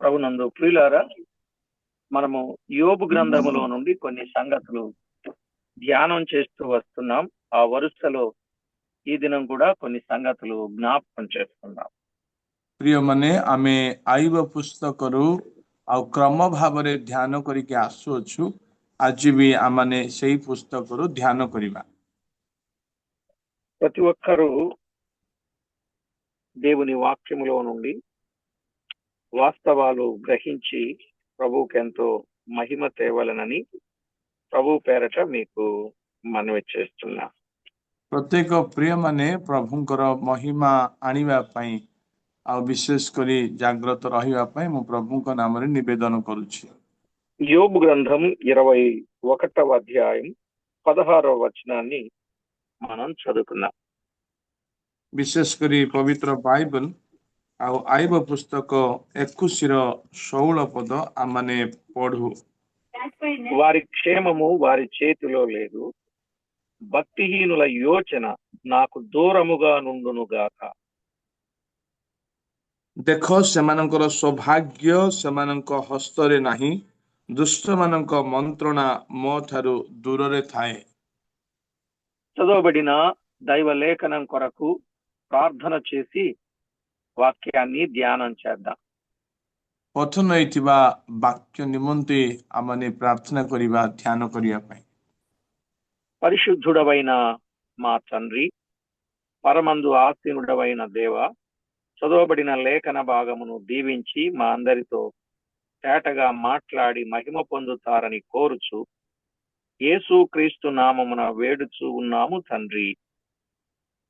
ప్రభునందు ప్రియులారా మనము యోబు గ్రంథములో నుండి కొన్ని సంగతులు ధ్యానం చేస్తూ వస్తున్నాం ఆ వరుసలో ఈ దినం కూడా కొన్ని సంగతులు జ్ఞాపకం చేస్తున్నాం ପ୍ରିୟମାନେ ଆମେ ଆଇବ ପୁସ୍ତକରୁ ଆଉ କ୍ରମ ଭାବରେ ଧ୍ୟାନ କରିକି ଆସୁଅଛୁ ଆଜି ବି ଆମମାନେ ସେଇ ପୁସ୍ତକରୁ ଧ୍ୟାନ କରିବା ప్రతి ఒక్కరూ దేవుని వాక్యములో నుండి వాస్తవాలు గ్రహించి ప్రభువుకి ఎంతో మహిమ తేవలనని ప్రభు పేరట మీకు మనవి చేస్తున్నా ପ୍ରତ୍ୟେକ ପ୍ରିୟମାନେ ପ୍ରଭୁଙ୍କର ମହିମା ଆଣିବା ପାଇଁ ଆଉ ବିଶେଷ କରି ଜାଗ୍ରତ ରହିବା ପାଇଁ ମୁଁ ପ୍ରଭୁଙ୍କ ନାମରେ ନିବେଦନ କରୁଛି యోబు గ్రంథం ఇరవై ఒకటవ అధ్యాయం పదహారవ వచనాన్ని మనం చదువుకున్నాం ବିଶେଷ କରି ପବିତ୍ର ବାଇବଲ ଆଉ ଆଇବ ପୁସ୍ତକ ଏକୋଇଶିର ଷୋହଳ ପଦ ଆମମାନେ ପଢୁ వారి క్షేమము వారి చేతిలో లేదు భక్తిహీనుల యోచన నాకు దూరముగా నుండును గాక ଦେଖ ସେମାନଙ୍କର ସୌଭାଗ୍ୟ ସେମାନଙ୍କ ହସ୍ତରେ ନାହିଁ ଦୁଷ୍ଟମାନଙ୍କ ମନ୍ତ୍ରଣା ମୋ ଠାରୁ ଦୂରରେ ଥାଏ చదవబడిన దైవ లేఖనం కొరకు ప్రార్థన చేసి వాక్యాన్ని ధ్యానం చేద్దాం ପଠନ ହେଇଥିବା ବାକ୍ୟ ନିମନ୍ତେ ଆମମାନେ ପ୍ରାର୍ଥନା କରିବା ଧ୍ୟାନ କରିବା ପାଇଁ పరిశుద్ధుడవైన మా తండ్రి పరమందు ఆసీనుడవైన దేవ చదవబడిన లేఖన భాగమును దీవించి మా అందరితో తేటగా మాట్లాడి మహిమ పొందుతారని కోరుచు యేసు క్రీస్తు నామమున వేడుచు ఉన్నాము తండ్రి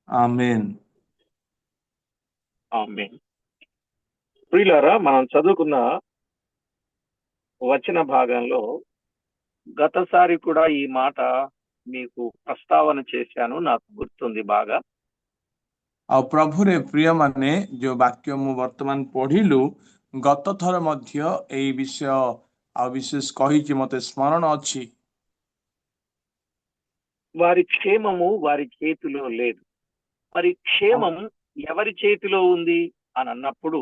ఆమెన్ ఆమె ప్రియులారా మనం చదువుకున్న వచన భాగంలో గతసారి కూడా ఈ మాట మీకు ప్రస్తావన చేశాను నాకు గుర్తుంది బాగా ଆଉ ପ୍ରଭୁରେ ପ୍ରିୟମାନେ ଯୋଉ ବାକ୍ୟ ମୁଁ ବର୍ତ୍ତମାନ ପଢିଲୁ ଗତ ଥର ମଧ୍ୟ ଏଇ ବିଷୟ ଆଉ ବିଶେଷ କହିଛି ମତେ ସ୍ମରଣ ଅଛି వారి క్షేమము వారి చేతిలో లేదు మరి క్షేమం ఎవరి చేతిలో ఉంది అని అన్నప్పుడు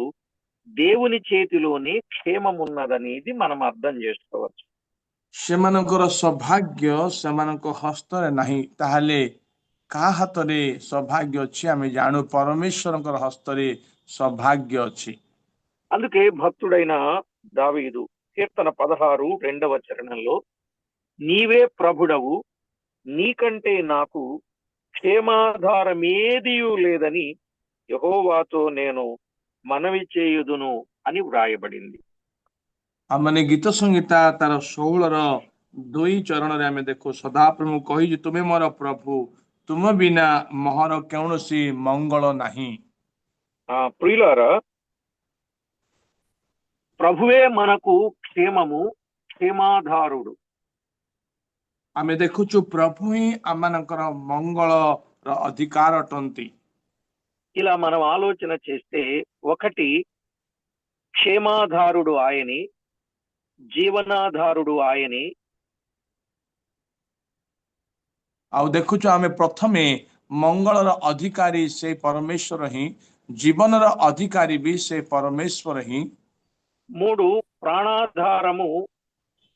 దేవుని చేతిలోనే క్షేమం ఉన్నదనేది మనం అర్థం చేసుకోవచ్చు ସେମାନଙ୍କର ସୌଭାଗ୍ୟ ସେମାନଙ୍କ ହସ୍ତରେ ନାହିଁ ତାହେଲେ କାହା ହାତରେ ସୌଭାଗ୍ୟ ଅଛି ଆମେ ଜାଣୁ ପରମେଶ୍ୱରଙ୍କର ହସ୍ତରେ ସୌଭାଗ୍ୟ ଅଛି అందుకే భక్తుడైన దావీదు కీర్తన పదహారు రెండవ చరణంలో నీవే ప్రభుడవు నీకంటే నాకు క్షేమాధారమేదియూ లేదని యహోవాతో నేను మనవి చేయుదును అని వ్రాయబడింది ଆମମାନେ ଗୀତ ସଂହିତା ତାର ଷୋହଳର ଦୁଇ ଚରଣରେ ଆମେ ଦେଖୁ ସଦାପ୍ରଭୁ କହିଛୁ ତୁମେ ମୋର ପ୍ରଭୁ ତୁମ ବିନା ମହର କୌଣସି ମଙ୍ଗଳ ନାହିଁ ఆ ప్రియులారా ప్రభువే మనకు క్షేమము క్షేమాధారుడు ଆମେ ଦେଖୁଛୁ ପ୍ରଭୁ ହିଁ ଆମମାନଙ୍କର ମଙ୍ଗଳର ଅଧିକାର ଅଟନ୍ତି ఇలా మనం ఆలోచన చేస్తే ఒకటి క్షేమాధారుడు ఆయనే జీవనాధారుడు ఆయనే ଆଉ ଦେଖୁଛୁ ଆମେ ପ୍ରଥମେ ମଙ୍ଗଳର ଅଧିକାରୀ ସେ ପରମେଶ୍ୱର ହିଁ ଜୀବନର ଅଧିକାରୀ ବି ସେ ପରମେଶ୍ୱର ହିଁ మూడు ప్రాణాధారము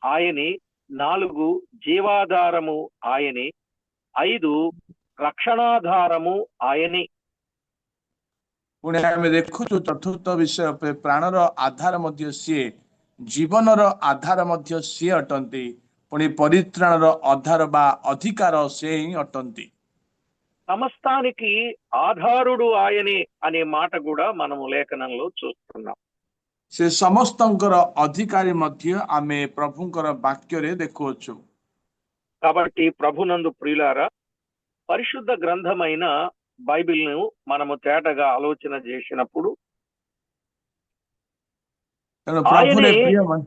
ఆయనే నాలుగు జీవాధారము ఆయనే ఐదు రక్షణాధారము ఆయనే ପୁଣି ଆମେ ଦେଖୁଛୁ ଚତୁର୍ଥ ବିଷୟ ପ୍ରେ- ପ୍ରାଣର ଆଧାର ମଧ୍ୟ ସିଏ ଜୀବନର ଆଧାର ମଧ୍ୟ ସିଏ ଅଟନ୍ତି ପୁଣି ପରିତ୍ରାଣର ଆଧାର ବା ଅଧିକାର ସେ ହିଁ ଅଟନ୍ତି సమస్తానికి ఆధారుడు ఆయనే అనే మాట కూడా మనము లేఖనంలో చూస్తున్నాం ସେ ସମସ୍ତଙ୍କର ଅଧିକାରୀ ମଧ୍ୟ ଆମେ ପ୍ରଭୁଙ୍କର ବାକ୍ୟରେ ଦେଖୁଅଛୁ కాబట్టి ప్రభునందు ప్రియులారా పరిశుద్ధ గ్రంథమైన బైబిల్ను మనము తేటగా ఆలోచన చేసినప్పుడు ତେଣୁ ପ୍ରଭୁରେ ఆయనే- ପ୍ରିୟମାନେ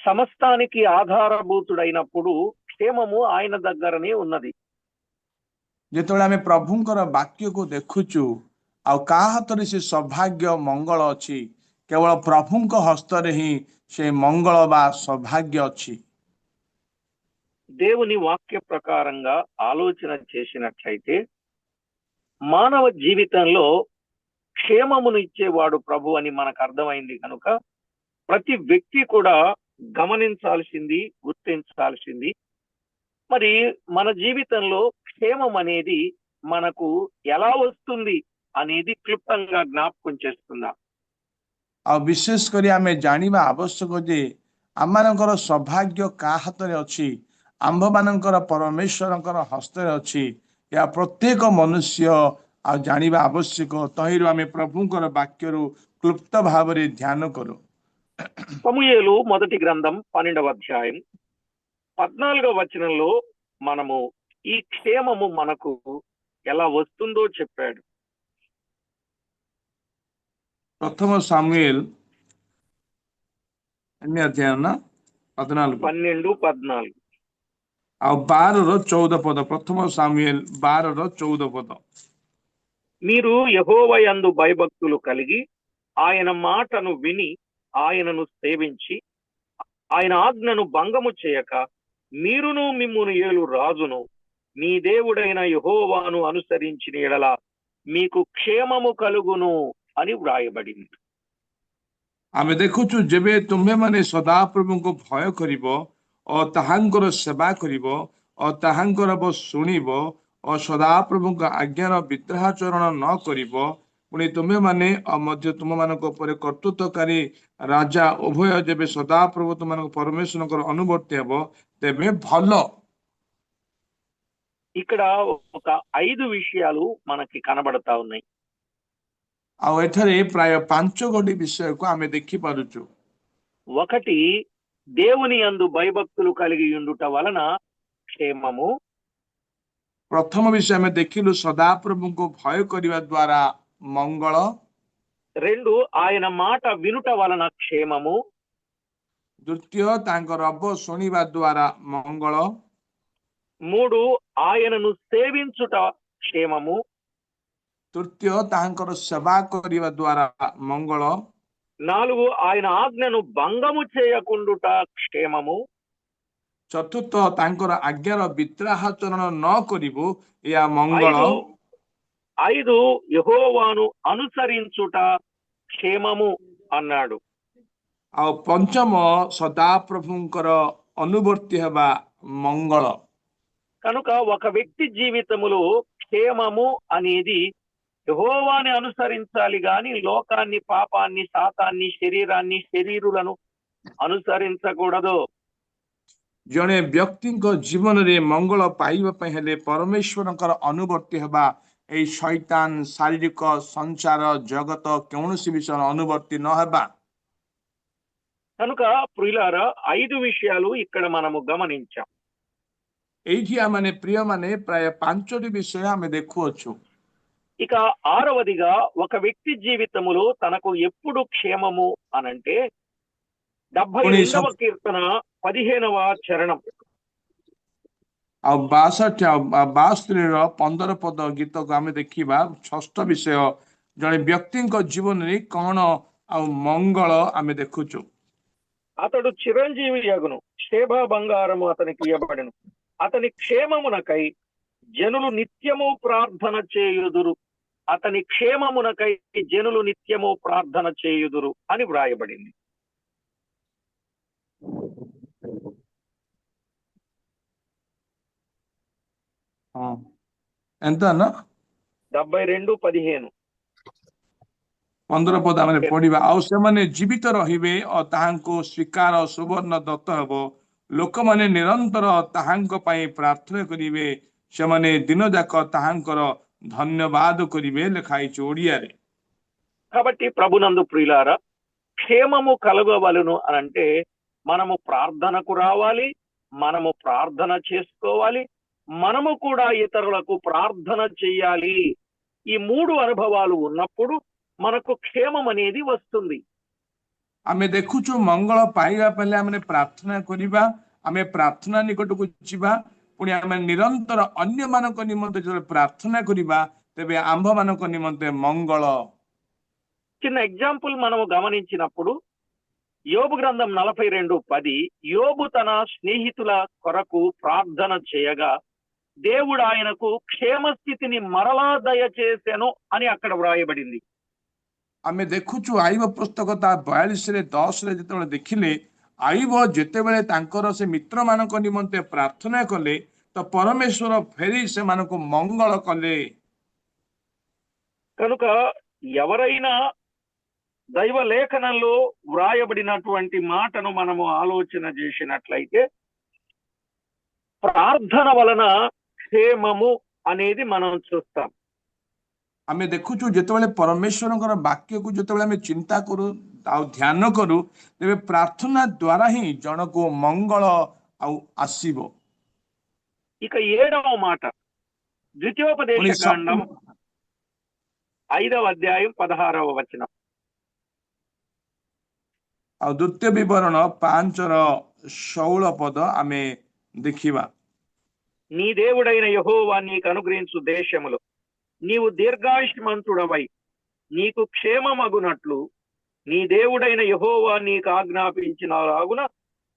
సమస్తానికి ఆధారభూతుడైనప్పుడు క్షేమము ఆయన దగ్గరనే ఉన్నది ଯେତେବେଳେ ଆମେ ପ୍ରଭୁଙ୍କର ବାକ୍ୟକୁ ଦେଖୁଛୁ ଆଉ କାହା ହାତରେ ସେ ସୌଭାଗ୍ୟ ମଙ୍ଗଳ ଅଛି କେବଳ ପ୍ରଭୁଙ୍କ ହସ୍ତରେ ହିଁ ସେ ମଙ୍ଗଳ ବା ସୌଭାଗ୍ୟ ଅଛି దేవుని వాక్య ప్రకారంగా ఆలోచన చేసినట్లయితే మానవ జీవితంలో క్షేమమును ఇచ్చేవాడు ప్రభు అని మనకు అర్థమైంది కనుక ప్రతి వ్యక్తి కూడా గమనించాల్సింది గుర్తించాల్సింది మరి మన జీవితంలో క్షేమం అనేది మనకు ఎలా వస్తుంది అనేది క్లుప్తంగా జ్ఞాపకం చేస్తున్నా ଆଉ ବିଶେଷ କରି ଆମେ ଜାଣିବା ଆବଶ୍ୟକ ଯେ ଆମମାନଙ୍କର ସୌଭାଗ୍ୟ କାହା ହାତରେ ଅଛି ଆମ୍ଭମାନଙ୍କର ପରମେଶ୍ୱରଙ୍କର ହସ୍ତରେ ଅଛି ଏହା ପ୍ରତ୍ୟେକ ମନୁଷ୍ୟ ଆଉ ଜାଣିବା ଆବଶ୍ୟକ। ତହିଁରୁ ଆମେ ప్రభుଙ୍କର వాక్యରୁ క్లుప్త భావరే ధ్యాన కరు సమూయేలు మొదటి గ్రంథం పన్నెండవ అధ్యాయం. పద్నాలుగవ వచనంలో మనము ఈ క్షేమము మనకు ఎలా వస్తుందో చెప్పాడు. ప్రథమ సామ్యుయేల్ ఎన్ని అధ్యాయం పద్నాలుగు. పన్నెండు పద్నాలుగు. ଆଉ ବାରର ଚଉଦ ପଦ ପ୍ରଥମ ସାମୁଏଲ ବାରର ଚଉଦ ପଦ మీరు యహోవయందు భయభక్తులు కలిగి ఆయన మాటను విని ఆయనను సేవించి ఆయన ఆజ్ఞను భంగము చేయక మీరును మిమ్మును ఏలు రాజును మీ దేవుడైన యహోవాను అనుసరించిన ఎడల మీకు క్షేమము కలుగును అని వ్రాయబడింది ଆମେ ଦେଖୁଛୁ ଯେବେ ତୁମ୍ଭେମାନେ ସଦାପ୍ରଭୁଙ୍କୁ ଭୟ କରିବ ଓ ତାହାଙ୍କର ସେବା କରିବ ଓ ତାହାଙ୍କର ବ ଶୁଣିବ ଓ ସଦାପ୍ରଭୁଙ୍କ ଆଜ୍ଞାର ବିଦ୍ରୋହାଚରଣ ନ କରିବ ପୁଣି ତୁମ୍ଭେମାନେ ଆଉ ମଧ୍ୟ ତୁମମାନଙ୍କ ଉପରେ କର୍ତ୍ତୃତ୍ୱକାରୀ ରାଜା ଉଭୟ ଯେବେ ସଦାପ୍ରଭୁ ତୁମମାନଙ୍କ ପରମେଶ୍ୱରଙ୍କର ଅନୁବର୍ତ୍ତୀ ହେବ ତେବେ ଭଲ ఇక్కడ ఒక ఐదు విషయాలు మనకి కనబడతా ఉన్నాయి ଆଉ ଏଠାରେ ପ୍ରାୟ ପାଞ୍ଚ ଗୋଟି ବିଷୟକୁ ଆମେ ଦେଖିପାରୁଛୁ ఒకటి దేవుని యందు భయభక్తులు కలిగి ఉండుట వలన క్షేమము ପ୍ରଥମ ବିଷୟ ଆମେ ଦେଖିଲୁ ସଦାପ୍ରଭୁଙ୍କୁ ଭୟ କରିବା ଦ୍ୱାରା ମଙ୍ଗଳ రెండు ఆయన మాట వినుట వలన క్షేమము ଦ୍ୱିତୀୟ ତାଙ୍କ ରବ ଶୁଣିବା ଦ୍ୱାରା ମଙ୍ଗଳ మూడు ఆయనను సేవించుట క్షేమము ତୃତୀୟ ତାହାଙ୍କର ସେବା କରିବା ଦ୍ୱାରା ମଙ୍ଗଳ నాలుగు ఆయన ఆజ్ఞను భంగము చేయకుండుట క్షేమము ଚତୁର୍ଥ ତାଙ୍କର ଆଜ୍ଞାର ବିତ୍ରାହାଚରଣ ନ କରିବୁ ଏହା ମଙ୍ଗଳ ఐదు ఐదు యహోవాను అనుసరించుట క్షేమము అన్నాడు ଆଉ ପଞ୍ଚମ ସଦାପ୍ରଭୁଙ୍କର ଅନୁବର୍ତ୍ତୀ ହେବା ମଙ୍ଗଳ కనుక ఒక వ్యక్తి జీవితములో క్షేమము అనేది యహోవాని అనుసరించాలి గాని లోకాన్ని పాపాన్ని శాతాన్ని శరీరాన్ని శరీరులను అనుసరించకూడదు ଜଣେ ବ୍ୟକ୍ତିଙ୍କ ଜୀବନରେ ମଙ୍ଗଳ ପାଇବା ପାଇଁ ହେଲେ ପରମେଶ୍ୱରଙ୍କର ଅନୁବର୍ତ୍ତୀ ହେବା ଏଇ ଶୈତାନ ଶାରୀରିକ ସଂସାର ଜଗତ କୌଣସି ବିଷୟର ଅନୁବର୍ତ୍ତୀ ନ ହେବା కనుక ప్రియులారా ఐదు విషయాలు ఇక్కడ మనము గమనించాం ଏଇଠି ଆମେ ପ୍ରିୟମାନେ ପ୍ରାୟ ପାଞ୍ଚଟି ବିଷୟ ଆମେ ଦେଖୁଅଛୁ ఇక ఆరవదిగా ఒక వ్యక్తి జీవితములో తనకు ఎప్పుడు క్షేమము అనంటే డెబ్బై కొన్ని రెండవ సం- కీర్తన పదిహేనవ చరణం ଆଉ ବାଷଠି ଆଉ ବା- ବାସ୍ତରୀର ପନ୍ଦର ପଦ ଗୀତକୁ ଆମେ ଦେଖିବା ଷଷ୍ଠ ବିଷୟ ଜଣେ ବ୍ୟକ୍ତିଙ୍କ ଜୀବନରେ କଣ ଆଉ ମଙ୍ଗଳ ଆମେ ଦେଖୁଛୁ అతడు చిరంజీవి యగును శేభా బంగారము అతనికి ఇవ్వబడెను అతని క్షేమమునకై జనులు నిత్యము ప్రార్థన చేయుదురు అతని క్షేమమునకై జనులు నిత్యము ప్రార్థన చేయుదురు అని వ్రాయబడింది ఎంత అన్న డెబ్బై రెండు పదిహేను ପନ୍ଦର ପଦ ଆମେ ପଢିବା ଆଉ ସେମାନେ ଜୀବିତ ରହିବେ ଓ ତାହାଙ୍କୁ ସ୍ୱୀକାର ସୁବର୍ଣ୍ଣ ଦତ୍ତ ହେବ ଲୋକମାନେ ନିରନ୍ତର ତାହାଙ୍କ ପାଇଁ ପ୍ରାର୍ଥନା କରିବେ ସେମାନେ ଦିନ ଯାକ ତାହାଙ୍କର ଧନ୍ୟବାଦ କରିବେ ଲେଖା ହେଇଛି ଓଡିଆରେ కాబట్టి ప్రభునందు ప్రియులారా క్షేమము కలగవలను అని అంటే మనము ప్రార్థనకు రావాలి మనము ప్రార్థన చేసుకోవాలి మనము కూడా ఇతరులకు ప్రార్థన చేయాలి ఈ మూడు అనుభవాలు ఉన్నప్పుడు మనకు క్షేమం అనేది వస్తుంది ଆମେ ଦେଖୁଛୁ ମଙ୍ଗଳ ପାଇବା ପାଇଁ ଆମେ ପ୍ରାର୍ଥନା କରିବା ଆମେ ପ୍ରାର୍ଥନା ନିକଟକୁ ଯିବା ପୁଣି ଆମେ ନିରନ୍ତର ଅନ୍ୟମାନଙ୍କ ନିମନ୍ତେ ଯେତେବେଳେ ପ୍ରାର୍ଥନା କରିବା ତେବେ ଆମ୍ଭମାନଙ୍କ ନିମନ୍ତେ ମଙ୍ଗଳ చిన్న ఎగ్జాంపుల్ మనము గమనించినప్పుడు యోబు గ్రంథం నలభై రెండు పది యోబు తన స్నేహితుల కొరకు ప్రార్థన చేయగా దేవుడు ఆయనకు క్షేమ స్థితిని మరలా దయచేసెను అని అక్కడ వ్రాయబడింది ଆମେ ଦେଖୁଛୁ ଆଇବ ପୁସ୍ତକ ତା ବୟାଳିଶରେ ଦଶରେ ଯେତେବେଳେ ଦେଖିଲେ ଆଇବ ଯେତେବେଳେ ତାଙ୍କର ସେ ମିତ୍ରମାନଙ୍କ ନିମନ୍ତେ ପ୍ରାର୍ଥନା କଲେ ତ ପରମେଶ୍ୱର ଫେରି ସେମାନଙ୍କୁ ମଙ୍ଗଳ କଲେ కనుక ఎవరైనా దైవ లేఖనంలో వ్రాయబడినటువంటి మాటను మనము ఆలోచన చేసినట్లయితే ప్రార్థన వలన క్షేమము అనేది మనం చూస్తాం ଆମେ ଦେଖୁଛୁ ଯେତେବେଳେ ପରମେଶ୍ୱରଙ୍କର ବାକ୍ୟକୁ ଯେତେବେଳେ ଆମେ ଚିନ୍ତା କରୁ ଆଉ ଧ୍ୟାନ କରୁ ତେବେ ପ୍ରାର୍ଥନା ଦ୍ୱାରା ହିଁ ଜଣକୁ ମଙ୍ଗଳ ଆଉ ଆସିବ ఇక ఏడవ మాట ద్వితీయోపదేశ ପୁଣି కాండం ସପ୍ତମ- ఐదవ అధ్యాయం పదహారవ వచనం ଆଉ ଦ୍ୱିତୀୟ ବିବରଣ ପାଞ୍ଚର ଷୋହଳ ପଦ ଆମେ ଦେଖିବା నీ దేవుడైన యహోవా నీకు అనుగ్రహించు దేశములో నీవు దీర్ఘాయుష్మంతుడవై నీకు క్షేమమగునట్లు నీ దేవుడైన యహోవా నీకు ఆజ్ఞాపించిన రాగున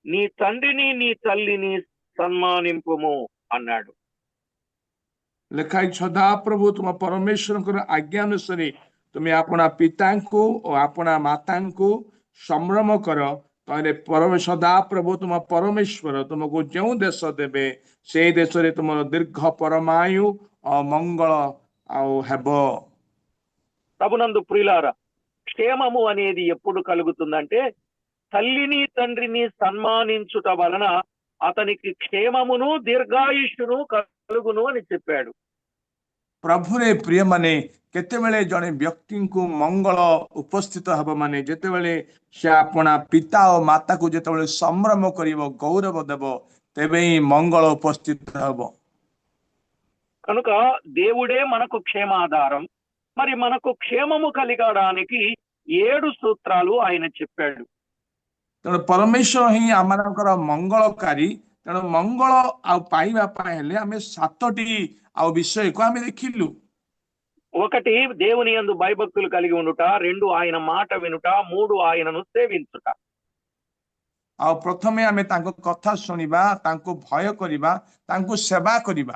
నీ తండ్రిని నీ తల్లిని సన్మానింపుము అన్నాడు ଲେଖା ହେଇଛି ସଦାପ୍ରଭୁ ତୁମ ପରମେଶ୍ୱରଙ୍କର ଆଜ୍ଞା ଅନୁସାରେ ତୁମେ ଆପଣା ପିତାଙ୍କୁ ଓ ଆପଣା ମାତାଙ୍କୁ ସମ୍ଭ୍ରମ କର ତାହେଲେ ପରମ ସଦାପ୍ରଭୁ ତୁମ ପରମେଶ୍ୱର ତୁମକୁ ଯେଉଁ ଦେଶ ଦେବେ ସେଇ ଦେଶରେ ତୁମର ଦୀର୍ଘ ପରମାୟୁ ଓ ମଙ୍ଗଳ ଆଉ ହେବ ప్రభునందు ప్రియులారా క్షేమము అనేది ఎప్పుడు కలుగుతుందంటే తల్లిని తండ్రిని సన్మానించుట వలన అతనికి క్షేమమును దీర్ఘాయుష్ను కలుగును అని చెప్పాడు ପ୍ରଭୁରେ ପ୍ରିୟମାନେ କେତେବେଳେ ଜଣେ ବ୍ୟକ୍ତିଙ୍କୁ ମଙ୍ଗଳ ଉପସ୍ଥିତ ହେବ ମାନେ ଯେତେବେଳେ ସେ ଆପଣା ପିତା ଓ ମାତାକୁ ଯେତେବେଳେ ସମ୍ଭ୍ରମ କରିବ ଗୌରବ ଦେବ ତେବେ ହିଁ ମଙ୍ଗଳ ଉପସ୍ଥିତ ହେବ కనుక దేవుడే మనకు క్షేమాధారం మరి మనకు క్షేమము కలిగడానికి ఏడు సూత్రాలు ఆయన చెప్పాడు ତେଣୁ ପରମେଶ୍ୱର ହିଁ ଆମମାନଙ୍କର ମଙ୍ଗଳକାରୀ ତେଣୁ ମଙ୍ଗଳ ଆଉ ପାଇବା ପାଇଁ ହେଲେ ଆମେ ସାତଟି ଆଉ ବିଷୟକୁ ଆମେ ଦେଖିଲୁ ఒకటి దేవుని యందు భయభక్తులు కలిగి ఉండుట రెండు ఆయన మాట వినుట మూడు ఆయనను సేవించుట ଆଉ ପ୍ରଥମେ ଆମେ ତାଙ୍କ କଥା ଶୁଣିବା ତାଙ୍କୁ ଭୟ କରିବା ତାଙ୍କୁ ସେବା କରିବା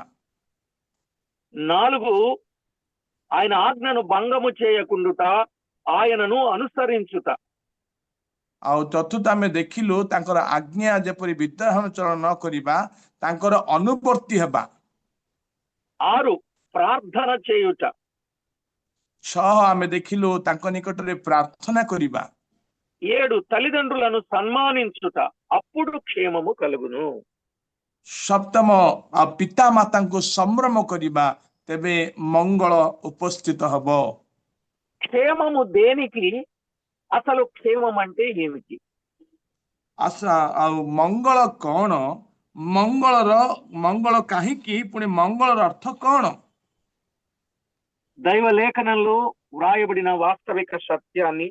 నాలుగు ఆయన ఆజ్ఞను భంగము చేయకుండుట ఆయనను అనుసరించుట ଆଉ ଚତୁର୍ଥ ଆମେ ଦେଖିଲୁ ତାଙ୍କର ଆଜ୍ଞା ଯେପରି ବିଦ୍ରୋହଣ ଚରଣ ନ କରିବା ତାଙ୍କର ଅନୁବର୍ତ୍ତୀ ହେବା ఆరు ప్రార్థన చేయుట ଛଅ ଆମେ ଦେଖିଲୁ ତାଙ୍କ ନିକଟରେ ପ୍ରାର୍ଥନା କରିବା ఏడు తల్లిదండ్రులను సన్మానించుట అప్పుడు క్షేమము కలుగును ସପ୍ତମ ଆଉ ପିତା ମାତାଙ୍କୁ ସମ୍ଭ୍ରମ କରିବା ତେବେ ମଙ୍ଗଳ ଉପସ୍ଥିତ ହବ క్షేమము దేనికి అసలు క్షేమం అంటే ఏమిటి ଆଶା ଆଉ ମଙ୍ଗଳ କଣ ମଙ୍ଗଳର ମଙ୍ଗଳ କାହିଁକି ପୁଣି ମଙ୍ଗଳର ଅର୍ଥ କଣ దైవ లేఖనంలో వ్రాయబడిన వాస్తవిక సత్యాన్ని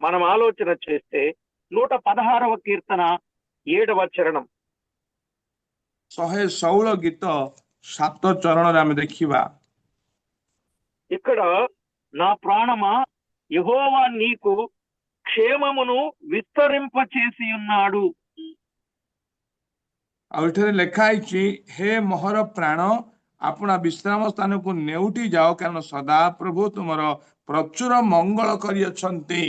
మనం ఆలోచన చేస్తే నూట పదహారవ కీర్తన ఏడవ చరణం ଶହେ ଷୋହଳ ଗୀତ ସାତ ଚରଣରେ ଆମେ ଦେଖିବା ఇక్కడ నా ప్రాణమా యహోవా నీకు క్షేమమును విస్తరింపచేసి ఉన్నాడు ଆଉ ଏଠାରେ ଲେଖା ହେଇଛି ହେ ମୋହର ପ୍ରାଣ ଆପଣା ବିଶ୍ରାମ ସ୍ଥାନକୁ ନେଉଟି ଯାଅ କାରଣ ସଦାପ୍ରଭୁ ତୁମର ପ୍ରଚୁର ମଙ୍ଗଳ କରିଅଛନ୍ତି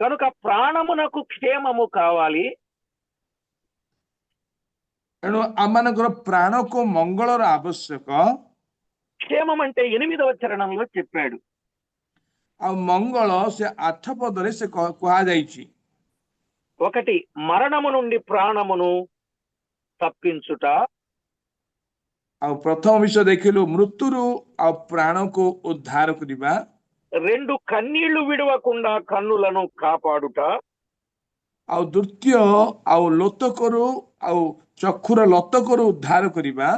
కనుక ప్రాణమునకు క్షేమము కావాలి ତେଣୁ ଆମମାନଙ୍କର ପ୍ରାଣକୁ ମଙ୍ଗଳର ଆବଶ୍ୟକ క్షేమం అంటే ఎనిమిదవ చరణంలో చెప్పాడు ଆଉ ମଙ୍ଗଳ ସେ ଆଠ ପଦରେ ସେ କ- କୁହାଯାଇଛି ఒకటి మరణము నుండి ప్రాణమును తప్పించుట ଆଉ ପ୍ରଥମ ବିଷୟ ଦେଖିଲୁ ମୃତ୍ୟୁରୁ ଆଉ ପ୍ରାଣକୁ ଉଦ୍ଧାର କରିବା రెండు కన్నీళ్లు విడవకుండా కన్నులను కాపాడుట ଆଉ ଦ୍ୱିତୀୟ ଆଉ ଲୋତକରୁ ଆଉ ଚକ୍ଷୁର ଲୋତକରୁ ଉଦ୍ଧାର କରିବା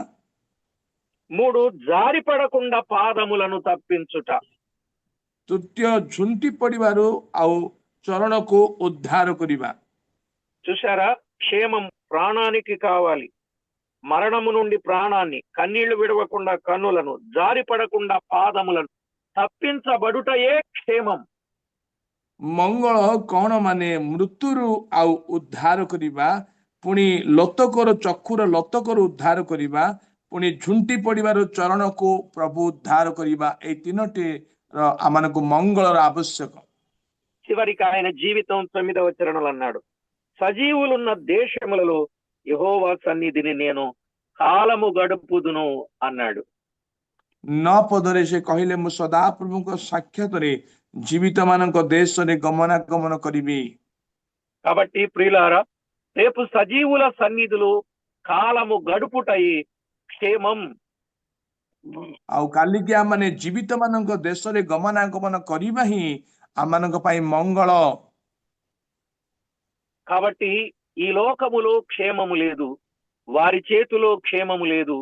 మూడు జారి పడకుండా పాదములను తప్పించుట ତୃତୀୟ ଝୁଣ୍ଟି ପଡ଼ିବାରୁ ଆଉ ଚରଣକୁ ଉଦ୍ଧାର କରିବା చూసారా క్షేమం ప్రాణానికి కావాలి మరణము నుండి ప్రాణాన్ని కన్నీళ్లు విడవకుండా కన్నులను జారి పడకుండా పాదములను తప్పించబడుటయే క్షేమం ମଙ୍ଗଳ କଣ ମାନେ ମୃତ୍ୟୁରୁ ଆଉ ଉଦ୍ଧାର କରିବା ପୁଣି ଲୋତକର ଚକ୍ଷୁର ଲୋତକରୁ ଉଦ୍ଧାର କରିବା ପୁଣି ଝୁଣ୍ଟି ପଡ଼ିବାରୁ ଚରଣକୁ ପ୍ରଭୁ ଉଦ୍ଧାର କରିବା ଏଇ ତିନୋଟି ର ଆମମାନଙ୍କୁ ମଙ୍ଗଳର ଆବଶ୍ୟକ చివరికి ఆయన జీవితం తొమ్మిదవ చరణులు అన్నాడు సజీవులున్న దేశములలో యహోవా సన్నిధిని నేను కాలము గడుపుదును అన్నాడు ନଅ ପଦରେ ସେ କହିଲେ ମୁଁ ସଦାପ୍ରଭୁଙ୍କ ସାକ୍ଷାତରେ ଜୀବିତ ମାନଙ୍କ ଦେଶରେ ଗମନାଗମନ କରିବି కాబట్టి ప్రియులారా రేపు సజీవుల సన్నిధులు కాలము గడుపుటయి క్షేమం ଆଉ କାଲିକି ଆମମାନେ ଜୀବିତ ମାନଙ୍କ ଦେଶରେ ଗମନାଗମନ କରିବା ହିଁ ଆମମାନଙ୍କ ପାଇଁ ମଙ୍ଗଳ కాబట్టి ఈ లోకములో క్షేమము లేదు వారి చేతిలో క్షేమము లేదు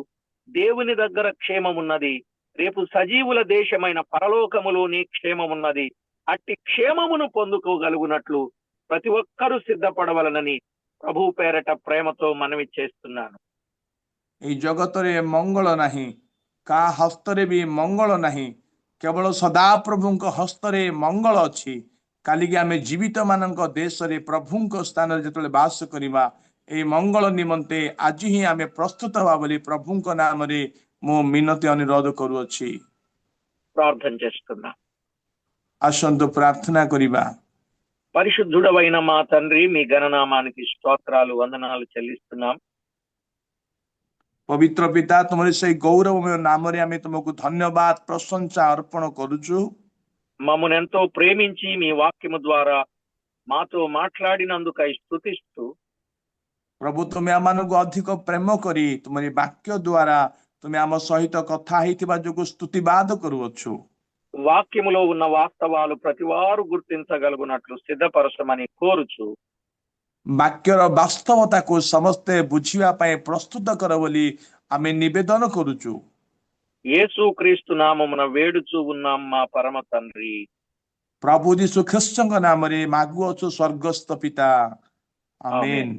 దేవుని దగ్గర క్షేమమున్నది రేపు సజీవుల దేశమైన పరలోకములోని క్షేమమున్నది అట్టి క్షేమమును పొందుకోగలుగునట్లు ప్రతి ఒక్కరూ సిద్ధపడవలనని ప్రభు పేరట ప్రేమతో మనవి చేస్తున్నాను. এই জগতরে মঙ্গল নাহি কা হস্তরে বি মঙ্গল নাহি কেবল সদা প্রভুঙ্ক হস্তরে মঙ্গল অছি কালিকি আমি জীবিত মানঙ্ক দেশরে প্রভুঙ্ক স্থানরে যেতলে বাস করিবা এই মঙ্গল নিমন্তে আজি হি আমি প্রস্তুত হওয়া বলি প্রভুঙ্ক নামরে মো মিনতি অনুরোধ করুছি প্রার্থনা চেষ্টা আসন্তু প্রার্থনা করিবা పరిశుద్ధుడవైన మా తండ్రి మీ గణనామానికి స్తోత్రాలు వందనాలు చెల్లిస్తున్నాం পবিত্র পিতা তোমার সেই গৌরবময় নামরে আমি তোমাকে ধন্যবাদ প্রশংসা অর্পণ করুছু మమ్మను ఎంతో ప్రేమించి మీ వాక్యము ద్వారా మాతో మాట్లాడినందుకై స్థుతిస్తూ ప్రభు তুমি আমানকু অধিক প্রেম করি তোমারি বাক্য দ্বারা তুমি আম সহিত কথা হইতিবা যোগু স্তুতিবাদ করুছু వాక్యములో ఉన్న వాస్తవాలు ప్రతివారు గుర్తించగలుగునట్లు సిద్ధపరచమని కోరుచు ବାକ୍ୟର ବାସ୍ତବତାକୁ ସମସ୍ତେ ବୁଝିବା ପାଇଁ ପ୍ରସ୍ତୁତ କର ବୋଲି ଆମେ ନିବେଦନ କରୁଛୁ యేసు క్రీస్తు నామమున వేడుచు ఉన్నాం మా పరమ తండ్రి ପ୍ରଭୁ ଯୀଶୁ ଖ୍ରୀଷ୍ଟଙ୍କ ନାମରେ ମାଗୁଅଛୁ ସ୍ୱର୍ଗସ୍ଥ ପିତା ଆମେନ୍